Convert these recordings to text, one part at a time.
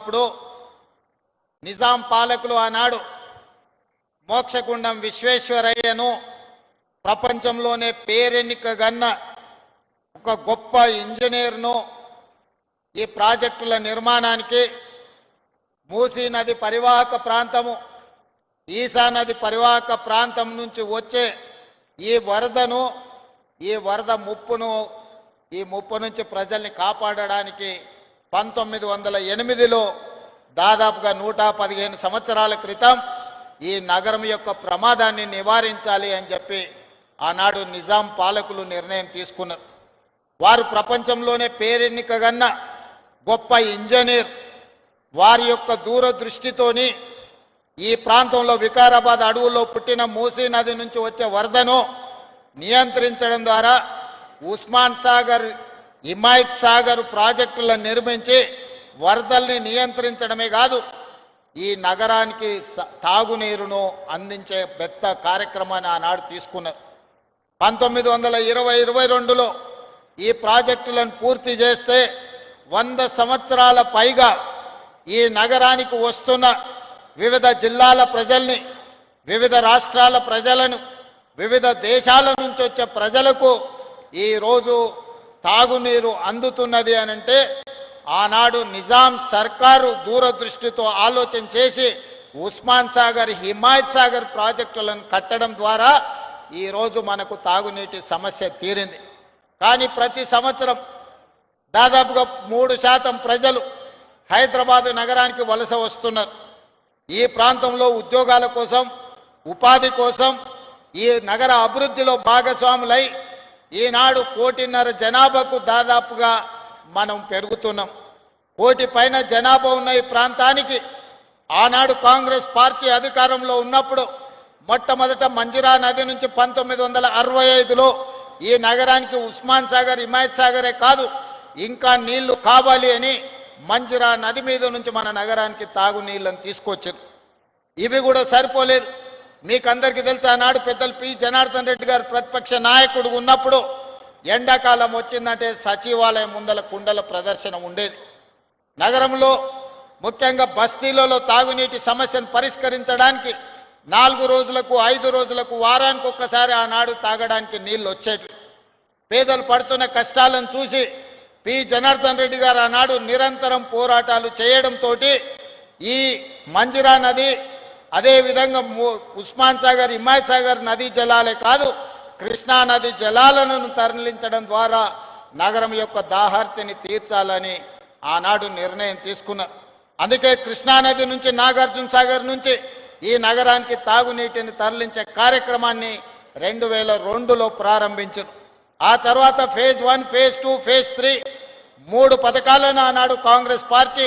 అప్పుడు నిజాం పాలకులు ఆనాడు మోక్షగుండం విశ్వేశ్వరయ్యను ప్రపంచంలోనే పేరెన్నికగన్న ఒక గొప్ప ఇంజనీర్ను ఈ ప్రాజెక్టుల నిర్మాణానికి మూసీ నది పరివాహక ప్రాంతము ఈశా నది పరివాహక ప్రాంతం నుంచి వచ్చే ఈ వరదను ఈ వరద ముప్పును ఈ ముప్పు నుంచి ప్రజల్ని కాపాడడానికి పంతొమ్మిది వందల ఎనిమిదిలో దాదాపుగా నూట పదిహేను సంవత్సరాల క్రితం ఈ నగరం యొక్క ప్రమాదాన్ని నివారించాలి అని చెప్పి ఆనాడు నిజాం పాలకులు నిర్ణయం తీసుకున్నారు. వారు ప్రపంచంలోనే పేరెన్నికగన్న గొప్ప ఇంజనీర్. వారి యొక్క దూరదృష్టితోని ఈ ప్రాంతంలో వికారాబాద్ అడవుల్లో పుట్టిన మూసీ నది నుంచి వచ్చే వరదను నియంత్రించడం ద్వారా ఉస్మాన్ సాగర్ హిమాయత్ సాగర్ ప్రాజెక్టులను నిర్మించి వరదల్ని నియంత్రించడమే కాదు ఈ నగరానికి తాగునీరును అందించే పెద్ద కార్యక్రమాన్ని ఆనాడు తీసుకున్నారు పంతొమ్మిది వందల ఇరవై ఇరవై రెండులో ఈ ప్రాజెక్టులను పూర్తి చేస్తే వంద సంవత్సరాల పైగా ఈ నగరానికి వస్తున్న వివిధ జిల్లాల ప్రజల్ని వివిధ రాష్ట్రాల ప్రజలను వివిధ దేశాల నుంచి వచ్చే ప్రజలకు ఈరోజు తాగునీరు అందుతున్నది అని అంటే ఆనాడు నిజాం సర్కారు దూరదృష్టితో ఆలోచన చేసి ఉస్మాన్ సాగర్ హిమాయత్ సాగర్ ప్రాజెక్టులను కట్టడం ద్వారా ఈరోజు మనకు తాగునీటి సమస్య తీరింది. కానీ ప్రతి సంవత్సరం దాదాపుగా మూడు శాతం ప్రజలు హైదరాబాద్ నగరానికి వలస వస్తున్నారు. ఈ ప్రాంతంలో ఉద్యోగాల కోసం ఉపాధి కోసం ఈ నగర అభివృద్ధిలో భాగస్వాములై ఈనాడు కోటిన్నర జనాభాకు దాదాపుగా మనం పెరుగుతున్నాం. కోటి పైన జనాభా ఉన్న ఈ ప్రాంతానికి ఆనాడు కాంగ్రెస్ పార్టీ అధికారంలో ఉన్నప్పుడు మొట్టమొదట మంజిరా నది నుంచి పంతొమ్మిది వందల అరవై ఐదులో ఈ నగరానికి ఉస్మాన్ సాగర్ హిమాయత్ సాగరే కాదు ఇంకా నీళ్ళు కావాలి అని మంజిరా నది మీద నుంచి మన నగరానికి తాగునీళ్ళని తీసుకొచ్చారు. ఇవి కూడా సరిపోలేదు. మీకందరికీ తెలుసు ఆనాడు పెద్దలు పి. జనార్దన్ రెడ్డి గారు ప్రతిపక్ష నాయకుడు ఉన్నప్పుడు ఎండాకాలం వచ్చిందంటే సచివాలయం ముందల కుండల ప్రదర్శన ఉండేది. నగరంలో ముఖ్యంగా బస్తీలలో తాగునీటి సమస్యను పరిష్కరించడానికి నాలుగు రోజులకు ఐదు రోజులకు వారానికి ఒక్కసారి ఆనాడు తాగడానికి నీళ్ళు వచ్చేవి. పేదలు పడుతున్న కష్టాలను చూసి పి. జనార్దన్ రెడ్డి గారు ఆనాడు నిరంతరం పోరాటాలు చేయడంతో ఈ మంజిరా నది అదేవిధంగా ము- ఉస్మాన్ సాగర్ హిమాయత్ సాగర్ నదీ జలాలే కాదు కృష్ణా నది జలాలను తరలించడం ద్వారా నగరం యొక్క దాహార్తిని తీర్చాలని ఆనాడు నిర్ణయం తీసుకున్నారు అందుకే కృష్ణానది నుంచి నాగార్జున సాగర్ నుంచి ఈ నగరానికి తాగునీటిని తరలించే కార్యక్రమాన్ని రెండు వేల రెండులో ప్రారంభించారు ఆ తర్వాత phase one phase two phase three మూడు పథకాలను ఆనాడు Congress party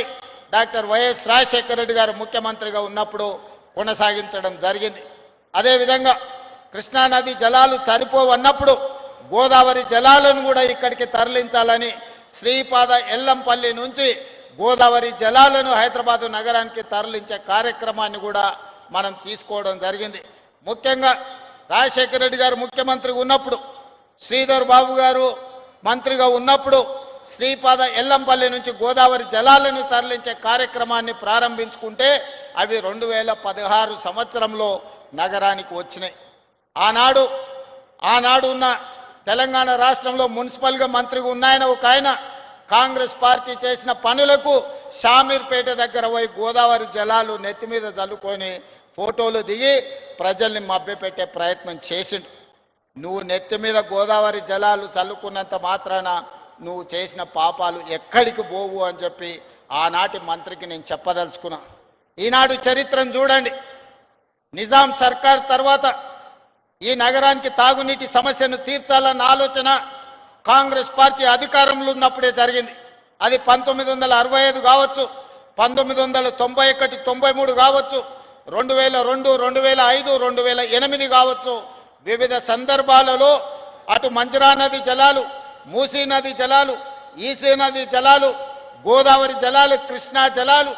doctor YS Rajasekhara Reddy గారు ముఖ్యమంత్రిగా ఉన్నప్పుడు కొనసాగించడం జరిగింది. అదేవిధంగా కృష్ణానది జలాలు చనిపోవన్నప్పుడు గోదావరి జలాలను కూడా ఇక్కడికి తరలించాలని శ్రీపాద ఎల్లంపల్లి నుంచి గోదావరి జలాలను హైదరాబాదు నగరానికి తరలించే కార్యక్రమాన్ని కూడా మనం తీసుకోవడం జరిగింది. ముఖ్యంగా రాజశేఖర రెడ్డి గారు ముఖ్యమంత్రిగా ఉన్నప్పుడు శ్రీధర్ బాబు గారు మంత్రిగా ఉన్నప్పుడు శ్రీపాద ఎల్లంపల్లి నుంచి గోదావరి జలాలను తరలించే కార్యక్రమాన్ని ప్రారంభించుకుంటే అవి రెండు వేల పదహారు సంవత్సరంలో నగరానికి వచ్చినాయి. ఆనాడు ఆనాడు ఉన్న తెలంగాణ రాష్ట్రంలో మున్సిపల్గా మంత్రిగా ఉన్నాయన ఒక ఆయన కాంగ్రెస్ పార్టీ చేసిన పనులకు షామీర్పేట దగ్గర పోయి గోదావరి జలాలు నెత్తి మీద చల్లుకొని ఫోటోలు దిగి ప్రజల్ని మభ్యపెట్టే ప్రయత్నం చేసిండు. నువ్వు నెత్తి మీద గోదావరి జలాలు చల్లుకున్నంత మాత్రాన నువ్వు చేసిన పాపాలు ఎక్కడికి పోవు అని చెప్పి ఆనాటి మంత్రికి నేను చెప్పదలుచుకున్నా. ఈనాడు చరిత్రను చూడండి. నిజాం సర్కార్ తర్వాత ఈ నగరానికి తాగునీటి సమస్యను తీర్చాలన్న ఆలోచన కాంగ్రెస్ పార్టీ అధికారంలో ఉన్నప్పుడే జరిగింది. అది పంతొమ్మిది వందల అరవై ఐదు కావచ్చు పంతొమ్మిది వందల తొంభై ఒకటి తొంభై మూడు కావచ్చు రెండు వేల రెండు రెండు వేల ఐదు రెండు వేల ఎనిమిది కావచ్చు. వివిధ సందర్భాలలో అటు మంజరా నది జలాలు మూసీ నది జలాలు ఈసీ నది జలాలు గోదావరి జలాలు కృష్ణా జలాలు